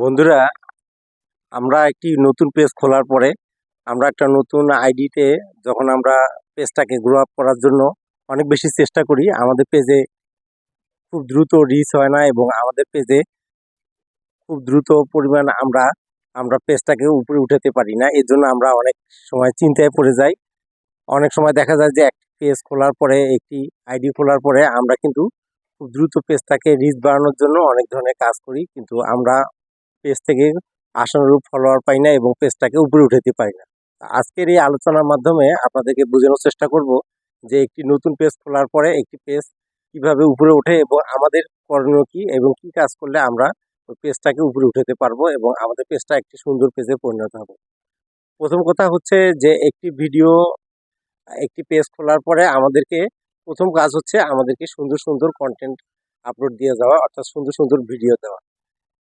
বন্ধুরা, আমরা একটি নতুন পেজ খোলার পরে আমরা একটা নতুন আইডিতে যখন আমরা পেজটাকে গ্রো আপ করার জন্য অনেক বেশি চেষ্টা করি, আমাদের পেজে খুব দ্রুত রিচ হয় না এবং আমাদের পেজে খুব দ্রুত পরিমাণ আমরা আমরা পেজটাকে উপরে উঠাতে পারি না। এর জন্য আমরা অনেক সময় চিন্তায় পড়ে যাই। অনেক সময় দেখা যায় যে একটি পেজ খোলার পরে, একটি আইডি খোলার পরে আমরা কিন্তু খুব দ্রুত পেজটাকে রিচ বাড়ানোর জন্য অনেক ধরনের কাজ করি। কিন্তু আমরা পেজ থেকে আশানুরূপ ফলোয়ার পাই না এবং পেজটাকে উপরে উঠাতে পারি না। আজকের এই আলোচনার মাধ্যমে আপনাদেরকে বোঝানোর চেষ্টা করব যে একটি নতুন পেজ খোলার পরে একটি পেজ কীভাবে উপরে ওঠে এবং আমাদের করণীয় কী এবং কি কাজ করলে আমরা ওই পেজটাকে উপরে উঠাতে পারব এবং আমাদের পেজটা একটি সুন্দর পেজে পরিণত হবে। প্রথম কথা হচ্ছে যে একটি ভিডিও একটি পেজ খোলার পরে আমাদেরকে প্রথম কাজ হচ্ছে আমাদেরকে সুন্দর সুন্দর কন্টেন্ট আপলোড দিয়ে যাওয়া অর্থাৎ সুন্দর সুন্দর ভিডিও দেওয়া।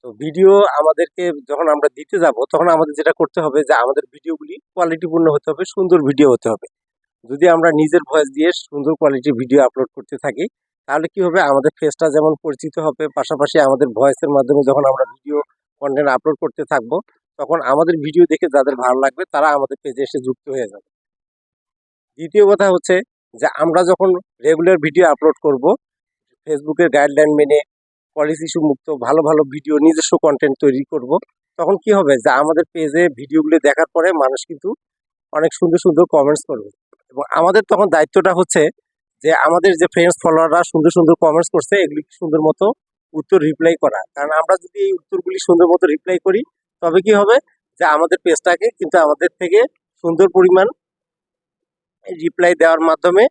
তো ভিডিও আমাদেরকে যখন আমরা দিতে যাব, তখন আমাদের যেটা করতে হবে যে আমাদের ভিডিওগুলি কোয়ালিটিপূর্ণ হতে হবে, সুন্দর ভিডিও হতে হবে। যদি আমরা নিজের ভয়েস দিয়ে সুন্দর কোয়ালিটির ভিডিও আপলোড করতে থাকি, তাহলে কি হবে? আমাদের ফেসটা যেমন পরিচিত হবে, পাশাপাশি আমাদের ভয়েসের মাধ্যমে যখন আমরা ভিডিও কন্টেন্ট আপলোড করতে থাকব, তখন আমাদের ভিডিও দেখে যাদের ভালো লাগবে, তারা আমাদের পেজে এসে যুক্ত হয়ে যাবে। দ্বিতীয় কথা হচ্ছে যে আমরা যখন রেগুলার ভিডিও আপলোড করব ফেসবুকের গাইডলাইন মেনে পলিসি ইস্যু মুক্ত ভালো ভালো ভিডিও নিজস্ব কন্টেন্ট তৈরি করব। তখন কি হবে? যে আমাদের পেজে ভিডিওগুলি দেখার পরে মানুষ কিন্তু অনেক সুন্দর সুন্দর কমেন্টস করবে। এবং আমাদের তখন দায়িত্বটা হচ্ছে যে আমাদের যে ফ্রেন্ডস ফলোয়াররা সুন্দর সুন্দর কমেন্টস করছে, এগুলি সুন্দর মতো উত্তর রিপ্লাই করা। কারণ আমরা যদি এই উত্তরগুলি সুন্দর মতো রিপ্লাই করি, তবে কি হবে? যে আমাদের পেজটাকে কিন্তু আমাদের থেকে সুন্দর পরিমাণ রিপ্লাই দেওয়ার মাধ্যমে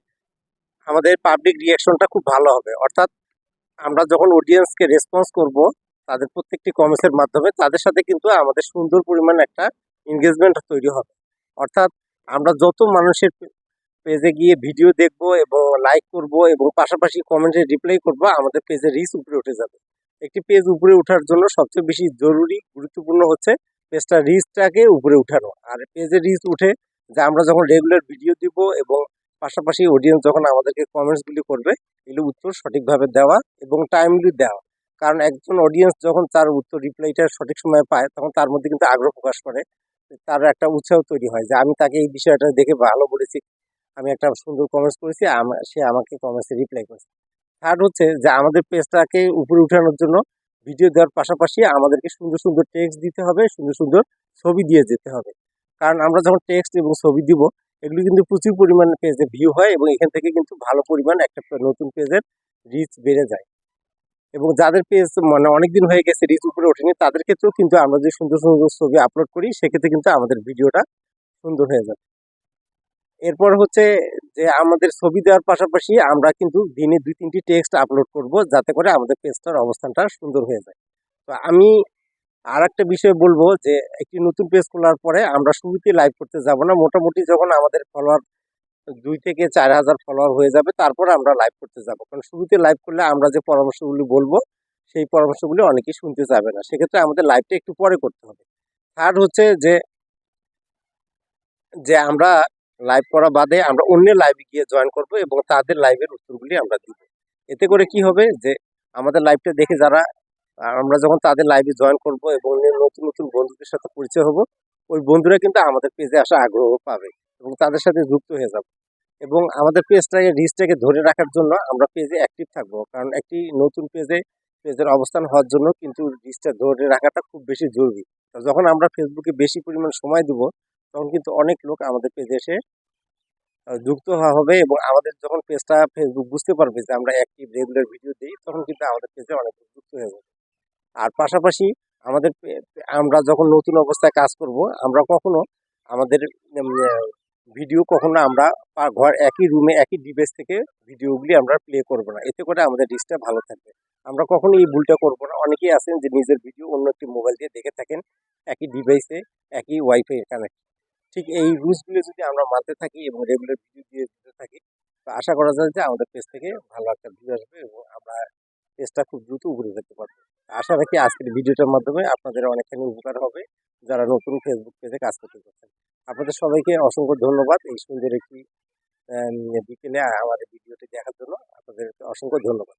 আমাদের পাবলিক রিয়াকশনটা খুব ভালো হবে। অর্থাৎ আমরা যখন অডিয়েন্সকে রেসপন্স করব, তাদের প্রত্যেকটি কমেন্টসের মাধ্যমে, তাদের সাথে কিন্তু আমাদের সুন্দর পরিমাণ একটা এনগেজমেন্ট তৈরি হবে। অর্থাৎ আমরা যত মানুষের পেজে গিয়ে ভিডিও দেখব এবং লাইক করব এবং পাশাপাশি কমেন্টে রিপ্লাই করব, আমাদের পেজে রিচ উপরে উঠে যাবে। একটি পেজ উপরে ওঠার জন্য সবচেয়ে বেশি জরুরি, গুরুত্বপূর্ণ হচ্ছে পেজটা রিচটাকে উপরে উঠানো। আর পেজের রিচ উঠে যে আমরা যখন রেগুলার ভিডিও দিব এবং পাশাপাশি অডিয়েন্স যখন আমাদেরকে কমেন্টসগুলি করবে, এগুলো উত্তর সঠিকভাবে দেওয়া এবং টাইমলি দেওয়া। কারণ একজন অডিয়েন্স যখন তার উত্তর রিপ্লাইটা সঠিক সময়ে পায়, তখন তার মধ্যে কিন্তু আগ্রহ প্রকাশ করে। তার একটা উৎসাহ তৈরি হয় যে, আমি তাকে এই বিষয়টা দেখে ভালো বলেছি। আমি একটা সুন্দর কমেন্টস করেছি। সে আমাকে কমেন্টসে রিপ্লাই করেছে। থার্ড হচ্ছে যে, আমাদের পেজটাকে উপরে উঠানোর জন্য ভিডিও দেওয়ার পাশাপাশি আমাদেরকে সুন্দর সুন্দর টেক্সট দিতে হবে, সুন্দর সুন্দর ছবি দিয়ে যেতে হবে। কারণ আমরা যখন টেক্সট এবং ছবি দিব এগুলি কিন্তু প্রচুর পরিমাণে পেজে ভিউ হয় এবং এখান থেকে কিন্তু ভালো পরিমাণ একটা নতুন পেজের রিচ বেড়ে যায়। এবং যাদের পেজ মানে অনেক দিন হয়ে গেছে রিচ উপরে ওঠেনি, তাদের ক্ষেত্রেও কিন্তু আমরা যে সুন্দর সুন্দর ছবি আপলোড করি, সেক্ষেত্রে কিন্তু আমাদের ভিডিওটা সুন্দর হয়ে যাবে। এরপর হচ্ছে যে আমাদের ছবি দেওয়ার পাশাপাশি আমরা কিন্তু দিনে দুই তিনটি টেক্সট আপলোড করব, যাতে করে আমাদের পেজটার অবস্থানটা সুন্দর হয়ে যায়। তো আমি আর একটা বিষয় বলব যে, একটি নতুন পেজ খোলার পরে আমরা শুরুতে লাইভ করতে যাব না। মোটামুটি যখন আমাদের ফলোয়ার দুই থেকে চার হাজার ফলোয়ার হয়ে যাবে, তারপর আমরা লাইভ করতে যাব। কারণ শুরুতে লাইভ করলে আমরা যে পরামর্শগুলি বলব, সেই পরামর্শগুলি অনেকেই শুনতে যাবে না। সেক্ষেত্রে আমাদের লাইভটা একটু পরে করতে হবে। থার্ড হচ্ছে যে যে আমরা লাইভ করা বাদে আমরা অন্যের লাইভে গিয়ে জয়েন করব এবং তাদের লাইভের উত্তরগুলি আমরা দিব। এতে করে কি হবে যে, আমাদের লাইভটা দেখে যারা আর আমরা যখন তাদের লাইভে জয়েন করব এবং নতুন নতুন বন্ধুদের সাথে পরিচয় হব, ওই বন্ধুরা কিন্তু আমাদের পেজে আসা আগ্রহ পাবে এবং তাদের সাথে যুক্ত হয়ে যাব। এবং আমাদের পেজটাকে রিচটাকে ধরে রাখার জন্য আমরা পেজে অ্যাক্টিভ থাকব। কারণ একটি নতুন পেজে পেজের অবস্থান হওয়ার জন্য কিন্তু রিচটা ধরে রাখাটা খুব বেশি জরুরি। যখন আমরা ফেসবুকে বেশি পরিমাণ সময় দেবো, তখন কিন্তু অনেক লোক আমাদের পেজে এসে যুক্ত হওয়া হবে এবং আমাদের যখন পেজটা ফেসবুক বুঝতে পারবে যে আমরা অ্যাক্টিভ রেগুলার ভিডিও দিই, তখন কিন্তু আমাদের পেজে অনেক যুক্ত হয়ে যাবে। আর পাশাপাশি আমাদের আমরা যখন নতুন অবস্থায় কাজ করব, আমরা কখনো আমাদের ভিডিও কখনো আমরা ঘর একই রুমে একই ডিভাইস থেকে ভিডিওগুলি আমরা প্লে করব না। এতে করে আমাদের রিচটা ভালো থাকবে। আমরা কখনো এই ভুলটা করব না। অনেকেই আছেন যে নিজের ভিডিও অন্য একটি মোবাইল দিয়ে দেখে থাকেন, একই ডিভাইসে একই ওয়াইফাই কানেক্ট ঠিক এই রুলসগুলো যদি আমরা মানতে থাকি এবং রেগুলার ভিডিও দিয়ে দিতে থাকি, তো আশা করা যায় যে আমাদের পেজ থেকে ভালো একটা ভিউ আসবে এবং আমরা পেজটা খুব দ্রুত উপরে যেতে পারব। আশা রাখি আজকের ভিডিওটার মাধ্যমে আপনাদের অনেকখানি উপকার হবে যারা নতুন ফেসবুক পেজে কাজ করতে চাচ্ছেন আপনাদের সবাইকে অসংখ্য ধন্যবাদ এই সুন্দর একটি বিকেলে আমাদের ভিডিওটি দেখার জন্য। আপনাদেরকে অসংখ্য ধন্যবাদ।